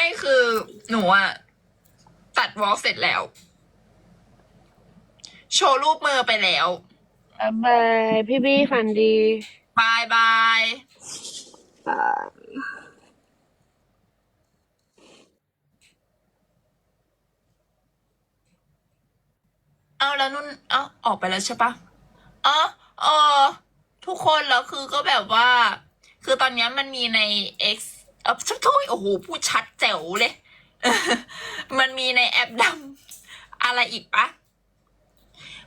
ไม่คือหนูอะตัดวอล์กเสร็จแล้ว โชว์รูปมือไปแล้วบ๊ายบายพี่บี้ฝันดีบายบายบายเอาแล้วนุ่นเอาออกไปแล้วใช่ปะอ๋อเออทุกคนแล้วคือก็แบบว่า คือตอนเนี้ยมันมีใน X เออชักทุยโอ้โหพูดชัดแจ๋วเลย มันมีในแอปดำอะไรอีกปะ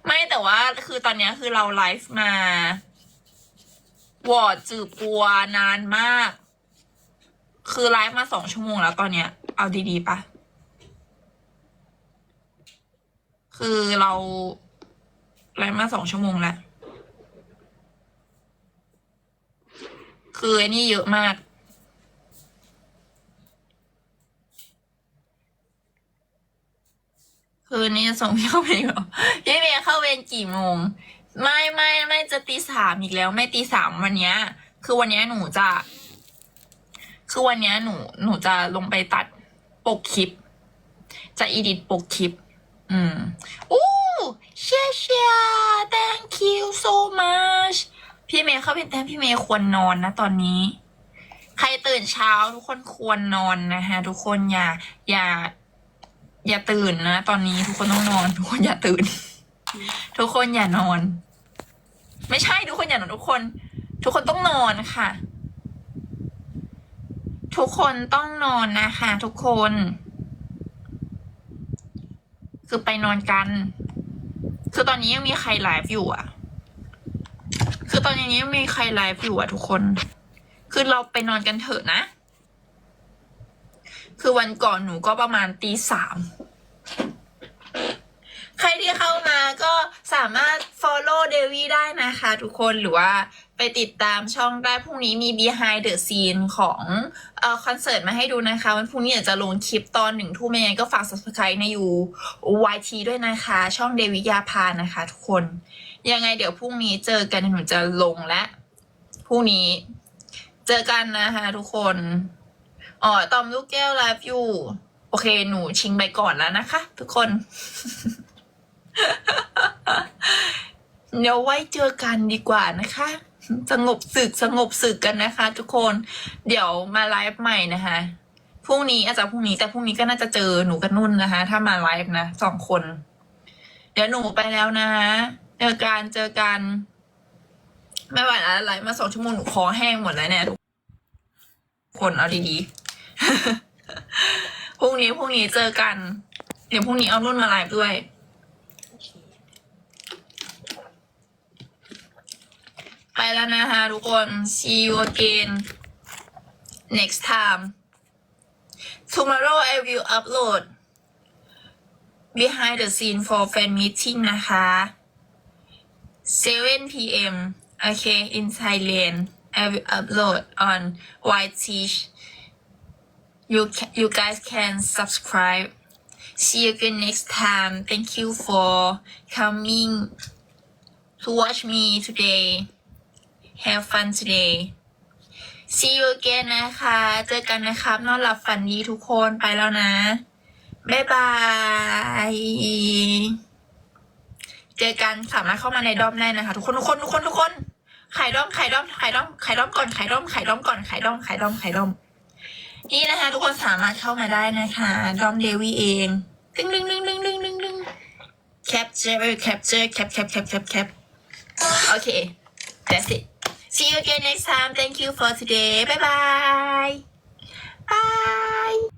ไม่แต่ว่าคือตอนนี้คือเราไลฟ์มาวอร์ดจือปัวนานมาก คือไลฟ์มาสองชั่วโมงแล้วตอนเนี้ย เอาดีๆปะคือเราไลฟ์มาสองชั่วโมงแล้ว คือไอ้นี่เยอะมาก คือนี่จะส่งพี่เข้าเวรหรอพี่เมย์เข้าเวรกี่โมง ไม่ไม่ไม่จะตีสามอีกแล้ว ไม่ตีสามวันเนี้ย คือวันเนี้ยหนูจะ คือวันเนี้ยหนูหนูจะลงไปตัดปกคลิป จะอีดิตปกคลิป อืมอู้เชียเชีย thank you so much พี่เมย์เข้าเป็นแต่พี่เมย์ควรนอนนะตอนนี้ ใครตื่นเช้าทุกคนควรนอนนะคะทุกคนอย่าอย่า อย่าตื่นนะ ตอนนี้ทุกคนต้องนอน ทุกคนอย่าตื่น ทุกคนอย่านอน ไม่ใช่ทุกคนอย่านอนทุกคน ทุกคนต้องนอนค่ะ ทุกคนต้องนอนนะคะ ทุกคน คือไปนอนกัน คือตอนนี้ยังมีใครไลฟ์อยู่อะ คือตอนนี้ยังมีใครไลฟ์อยู่อะ ทุกคน คือเราไปนอนกันเถอะนะ คือวันก่อนหนูก็ประมาณตีสามใครที่เข้ามาก็สามารถ follow เดวี่ได้นะคะ ทุกคนหรือว่าไปติดตามช่องได้พรุ่งนี้มี behind the scene ของเอ่อคอนเสิร์ตมาให้ดูนะคะ วันพรุ่งนี้เดี๋ยวจะลงคลิปตอนหนึ่งทุ่มยังไงก็ฝาก subscribe ในยู YT ด้วยนะคะ ช่องเดวิยาพานะคะ ทุกคน ยังไงเดี๋ยวพรุ่งนี้เจอกันหนูจะลงและพรุ่งนี้ เจอกันนะคะ ทุกคน อ๋อตอมลูกแก้วไลฟ์อยู่ โอเค หนูชิงไปก่อนแล้วนะคะ ทุกคน เดี๋ยวไว้เจอกันดีกว่านะคะ สงบศึกสงบศึกกันนะคะ ทุกคน เดี๋ยวมาไลฟ์ใหม่นะคะพรุ่งนี้อาจจะพรุ่งนี้แต่พรุ่งนี้ก็น่าจะเจอหนูกับนุ่นนะคะ ถ้ามาไลฟ์นะสองคน เดี๋ยวหนูไปแล้วนะเจอกันเจอกัน ไม่ไหวแล้วไลฟ์มาสองชั่วโมงหนูคอแห้งหมดแล้วเนี่ยทุกคนเอาดีๆ พรุ่งนี้พรุ่งนี้เจอกัน เดี๋ยวพรุ่งนี้เอานุ่นมาไลฟ์ด้วย ไปแล้วนะคะทุกคน see you again next time tomorrow I will upload behind the scene for fan meeting นะคะ 7 p.m. okay in Thailand I will upload on YT you ca- you guys can subscribe see you again next time thank you for coming to watch me today have fun today see you again นะคะ เจอกันนะครับ นอนหลับฝันดีทุกคนไปแล้วนะ บ๊ายบาย เจอกันสามารถเข้ามาในดอมได้นะคะ ทุกคนทุกคนทุกคนทุกคนไข่ด้อมไข่ด้อมไข่ด้อมไข่ด้อมก่อนไข่ด้อมไข่ด้อมก่อนไข่ด้อมไข่ด้อมไข่ด้อม นี่นะคะ ทุกคนสามารถเข้ามาได้นะคะดอมเดวี่เองตึ้งดึงดึงดึงดึงดึงดึงแคปเจอร์แคปเจอร์แคปแคปแคปแคปแคปโอเค that's it see you again next time thank you for today bye bye bye